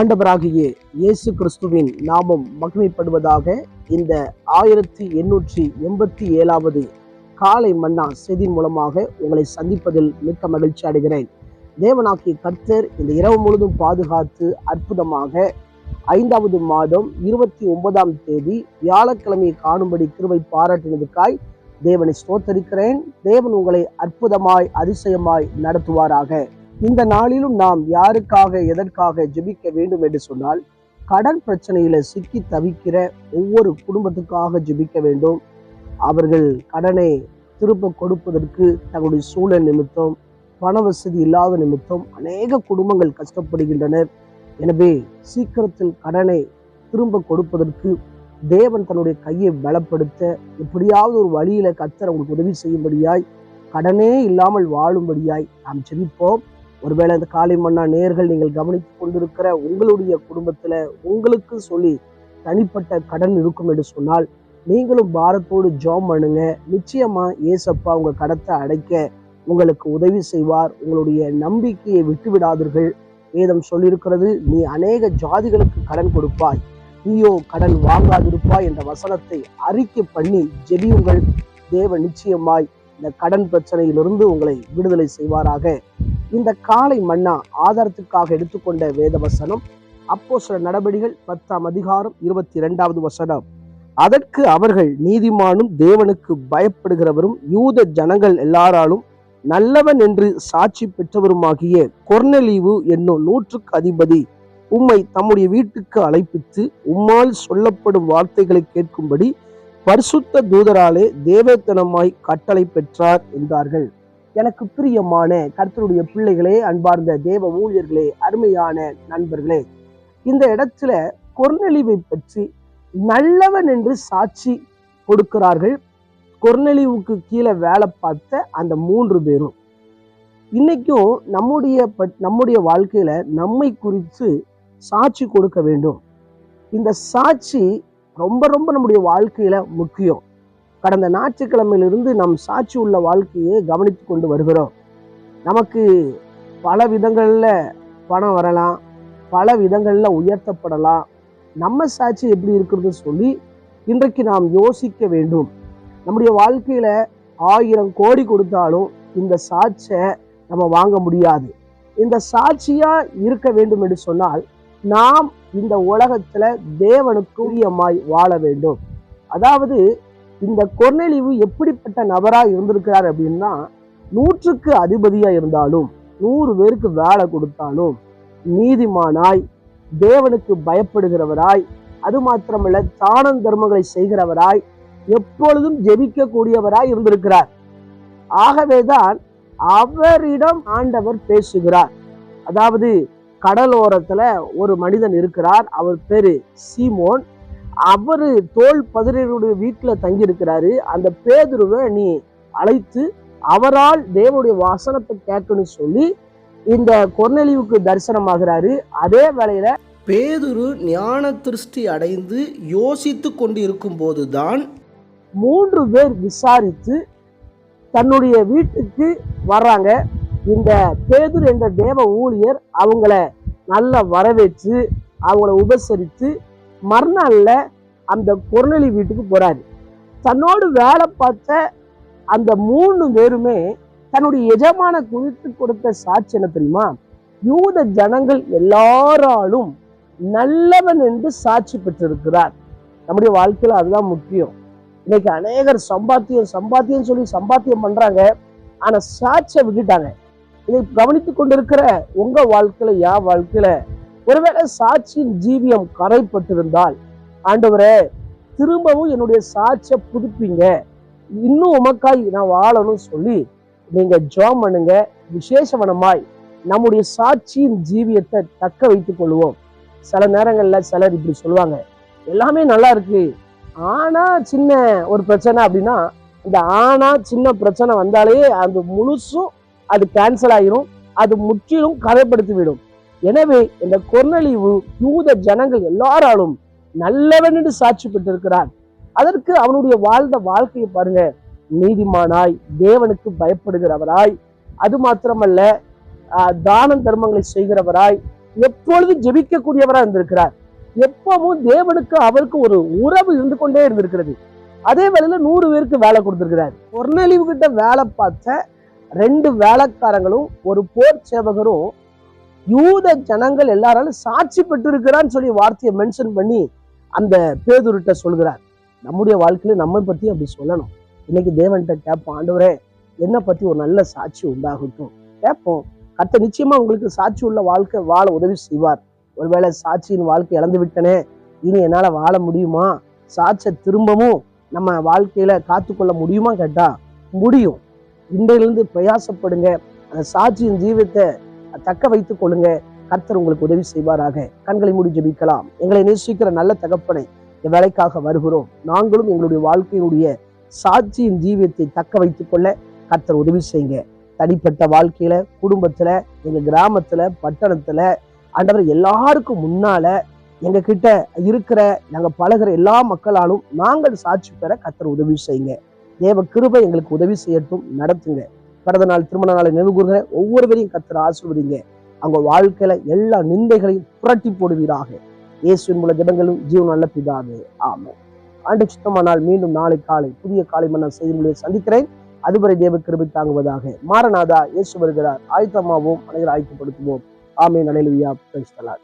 ஆண்டவராகிய இயேசு கிறிஸ்துவின் நாமம் மகிமைப்படுவதாக இந்த ஆயிரத்தி எண்ணூற்றி எண்பத்தி ஏழாவது காலை மன்னா செய்தி மூலமாக உங்களை சந்திப்பதில் மிக்க மகிழ்ச்சி அடைகிறேன். தேவனாக்கிய கர்த்தர் இந்த இரவு முழுதும் பாதுகாத்து அற்புதமாக ஐந்தாவது மாதம் இருபத்தி ஒன்பதாம் தேதி வியாழக்கிழமையை காணும்படி கிருவை பாராட்டினதுக்காய் தேவனை ஸ்தோத்தரிக்கிறேன். தேவன் உங்களை அற்புதமாய் அதிசயமாய் நடத்துவாராக. இந்த நாளிலும் நாம் யாருக்காக எதற்காக ஜெபிக்க வேண்டும் என்று சொன்னால் கடன் பிரச்சனையில சிக்கி தவிக்கிற ஒவ்வொரு குடும்பத்துக்காக ஜெபிக்க வேண்டும். அவர்கள் கடனை திரும்ப கொடுப்பதற்கு தங்களுடைய சூழல் நிமித்தம் பண வசதி இல்லாத நிமித்தம் அநேக குடும்பங்கள் கஷ்டப்படுகின்றனர். எனவே சீக்கிரத்தில் கடனை திரும்ப கொடுப்பதற்கு தேவன் தன்னுடைய கையை பலப்படுத்த எப்படியாவது ஒரு வழியில கத்தர் அவங்களுக்கு உதவி செய்யும்படியாய் கடனே இல்லாமல் வாழும்படியாய் நாம் ஜெபிப்போம். ஒருவேளை இந்த காளி மன்னா நேர்கள் நீங்கள் கவனித்துக் கொண்டிருக்கிற உங்களுடைய குடும்பத்துல உங்களுக்கு சொல்லி தனிப்பட்ட கடன் இருக்கும் என்று சொன்னால் நீங்களும் பாரத்தோடு ஜாம் பண்ணுங்க. நிச்சயமா ஏசப்பா உங்க கடத்தை அடைக்க உங்களுக்கு உதவி செய்வார். உங்களுடைய நம்பிக்கையை விட்டுவிடாதீர்கள். வேதம் சொல்லியிருக்கிறது நீ அநேக ஜாதிகளுக்கு கடன் கொடுப்பாய். நீயோ கடன் வாங்காதிருப்பாய் என்ற வசனத்தை அறிக்கை பண்ணி ஜெபியுங்கள். தேவ நிச்சயமாய் இந்த கடன் பிரச்சனையிலிருந்து உங்களை விடுதலை செய்வாராக. இந்த காலை மன்னா ஆதாரத்துக்காக எடுத்துக்கொண்ட வேத வசனம் அப்போ சில நடவடிகள் பத்தாம் அதிகாரம் இருபத்தி இரண்டாவது வசனம். அதற்கு அவர்கள் நீதிமானும் தேவனுக்கு பயப்படுகிறவரும் யூத ஜனங்கள் எல்லாராலும் நல்லவன் என்று சாட்சி பெற்றவருமாகிய கொர்னலீவு என்னும் நூற்றுக்கு அதிபதி உம்மை தம்முடைய வீட்டுக்கு அழைப்பித்து உம்மால் சொல்லப்படும் வார்த்தைகளை கேட்கும்படி பரிசுத்த தூதராலே தேவத்தனமாய் கட்டளை பெற்றார் என்றார்கள். எனக்கு பிரியமான கர்த்தருடைய பிள்ளைகளே அன்பார்ந்த தேவ ஊழியர்களே அருமையான நண்பர்களே இந்த இடத்துல கொர்நெலிவை பற்றி நல்லவன் என்று சாட்சி கொடுக்கிறார்கள். கொர்நெலிவுக்கு கீழே வேலை பார்த்த அந்த மூன்று பேரும். இன்னைக்கும் நம்முடைய பட்- நம்முடைய வாழ்க்கையில நம்மை குறித்து சாட்சி கொடுக்க வேண்டும். இந்த சாட்சி ரொம்ப ரொம்ப நம்முடைய வாழ்க்கையில முக்கியம். கடந்த ஞாயிற்றுக்கிழமையிலிருந்து நம் சாட்சி உள்ள வாழ்க்கையை கவனித்து கொண்டு வருகிறோம். நமக்கு பல விதங்களில் பணம் வரலாம் பல விதங்களில் உயர்த்தப்படலாம். நம்ம சாட்சி எப்படி இருக்கிறது சொல்லி இன்றைக்கு நாம் யோசிக்க வேண்டும். நம்முடைய வாழ்க்கையில் ஆயிரம் கோடி கொடுத்தாலும் இந்த சாட்சியை நம்ம வாங்க முடியாது. இந்த சாட்சியாக இருக்க வேண்டும் என்று சொன்னால் நாம் இந்த உலகத்தில் தேவனுக்குரியமாய் வாழ வேண்டும். அதாவது இந்த கொர்நெலிவு எப்படிப்பட்ட நபரா இருந்திருக்கிறார் அப்படின்னா நூற்றுக்கு அதிபதியாக இருந்தாலும் நூறு பேருக்கு வேலை கொடுத்தாலும் நீதிமானாய் தேவனுக்கு பயப்படுகிறவராய் அது மாத்திரமல்ல தானம் தர்மங்களை செய்கிறவராய் எப்பொழுதும் ஜெபிக்கக்கூடியவராய் இருந்திருக்கிறார். ஆகவேதான் அவரிடம் ஆண்டவர் பேசுகிறார். அதாவது கடலோரத்துல ஒரு மனிதன் இருக்கிறார். அவர் பேரு சீமோன். அவர் தோல் பதிரருடைய வீட்டில் தங்கியிருக்கிறாரு. அந்த பேதுருவை நீ அழைத்து அவரால் தேவனுடைய வசனத்தை கேட்கணும்னு சொல்லி இந்த கொர்நெலிவுக்கு தரிசனமாகிறாரு. அதே வேளையில பேதுரு ஞான திருஷ்டி அடைந்து யோசித்து கொண்டு இருக்கும் போதுதான் மூன்று பேர் விசாரித்து தன்னுடைய வீட்டுக்கு வர்றாங்க. இந்த பேதுரு என்ற தேவ ஊழியர் அவங்கள நல்லா வரவேற்று அவங்கள உபசரித்து மறுநாள்ல அந்த கொர்நெலி வீட்டுக்கு போறாரு. தன்னோடு வேலை பார்த்த அந்த மூணு பேருமே தன்னுடைய எஜமான குறித்து கொடுத்த சாட்சி என்ன தெரியுமா? யூத ஜனங்கள் எல்லாராலும் நல்லவன் என்று சாட்சி பெற்றிருக்கிறார். நம்முடைய வாழ்க்கையில அதுதான் முக்கியம். இன்னைக்கு அநேகர் சம்பாத்தியம் சம்பாத்தியம் சொல்லி சம்பாத்தியம் பண்றாங்க. ஆனா சாட்சியை விட்டுட்டாங்க. இதை கவனித்து கொண்டிருக்கிற உங்க வாழ்க்கையில யா வாழ்க்கையில ஒருவேளை சாட்சியின் ஜீவியம் கரைப்பட்டிருந்தால் ஆண்டவரே திரும்பவும் என்னுடைய சாட்சியை புதுப்பிங்க. இன்னும் உமக்காய் நான் வாழணும்னு சொல்லி நீங்க ஜோம் பண்ணுங்க. விசேஷவனமாய் நம்முடைய சாட்சியின் ஜீவியத்தை தக்க வைத்துக் கொள்வோம். சில நேரங்கள்ல சிலர் இப்படி சொல்லுவாங்க. எல்லாமே நல்லா இருக்கு. ஆனா சின்ன ஒரு பிரச்சனை அப்படின்னா இந்த ஆனா சின்ன பிரச்சனை வந்தாலே அந்த முழுசும் அது கேன்சல் ஆயிரும். அது முற்றிலும் கதைப்படுத்தி விடும். எனவே இந்த கொர்நலிவு யூத ஜனங்கள் எல்லாராலும் நல்லவன் என்று சாட்சி பெற்றிருக்கிறான். அதற்கு அவனுடைய வாழ்ந்த வாழ்க்கையை பாருங்க. நீதிமானாய் தேவனுக்கு பயப்படுகிறவராய் அது மாத்திரமல்ல ஆஹ், தானம் தர்மங்களை செய்கிறவராய் எப்பொழுதும் ஜெபிக்கக்கூடியவராய் இருந்திருக்கிறார். எப்பவும் தேவனுக்கு அவருக்கு ஒரு உறவு இருந்து கொண்டே இருந்திருக்கிறது. அதே வேலையில நூறு பேருக்கு வேலை கொடுத்திருக்கிறார். பொர்னலிவு கிட்ட வேலை பார்த்த ரெண்டு வேலைக்காரங்களும் ஒரு போர் சேவகரும் யூத ஜனங்கள் எல்லாராலும் சாட்சி பெற்றிருக்கிறான்னு சொல்லி வார்த்தையை மென்ஷன் பண்ணி அந்த பேதுருட்ட சொல்கிறார். நம்முடைய வாழ்க்கையில நம்ம பத்தி அப்படி சொல்லணும். இன்னைக்கு தேவன்கிட்ட கேட்போம் ஆண்டவரே என்னை பத்தி ஒரு நல்ல சாட்சி உண்டாகட்டும். கேட்போம். கத்த நிச்சயமா உங்களுக்கு சாட்சி உள்ள வாழ்க்கை வாழ உதவி செய்வார். ஒருவேளை சாட்சியின் வாழ்க்கை இழந்து விட்டனே இனி என்னால வாழ முடியுமா? சாட்சியை திரும்பவும் நம்ம வாழ்க்கையில காத்துக்கொள்ள முடியுமா கேட்டா முடியும். இன்றையிலிருந்து பிரயாசப்படுங்க. அந்த சாட்சியின் ஜீவத்தை தக்க வைத்துக் கொள்ளுங்க. கர்த்தர் உங்களுக்கு உதவி செய்வாராக. கண்களை மூடி ஜபிக்கலாம். எங்களை நேசிக்கிற நல்ல தகப்பனை இந்த வேலைக்காக வருகிறோம். நாங்களும் எங்களுடைய வாழ்க்கையினுடைய சாட்சியின் ஜீவியத்தை தக்க வைத்துக் கொள்ள கர்த்தர் உதவி செய்யுங்க. தனிப்பட்ட வாழ்க்கையில குடும்பத்துல எங்க கிராமத்துல பட்டணத்துல ஆண்டவர் எல்லாருக்கும் முன்னால எங்க கிட்ட இருக்கிற நாங்க பழகிற எல்லா மக்களாலும் நாங்கள் சாட்சி பெற கர்த்தர் உதவி செய்யுங்க. தேவ கிருபை எங்களுக்கு உதவி செய்யட்டும் நடத்துங்க. பிறந்த நாள் திருமண நாளை நினைவு கூறுகிற ஒவ்வொருவரையும் கர்த்தர் ஆசிர்வதிங்க. அவங்க வாழ்க்கையில எல்லா நிந்தைகளையும் புரட்டி போடுவீராக. இயேசுவின் மூல ஜபங்களும் ஜீவன் நல்ல பிதாவே. ஆமாம் ஆண்டு சுத்தமானால் மீண்டும் நாளை காலை புதிய காலை மன்னர் செய்திகளை சந்திக்கிறேன். அதுவரை தேவ கிருபி தாங்குவதாக. மாரநாதா இயேசு வருகிறார். ஆயத்தமாவோம் அனைவரும் ஆயத்தப்படுத்துவோம். ஆமே நலையிலுயா பிரைஸ்தலார்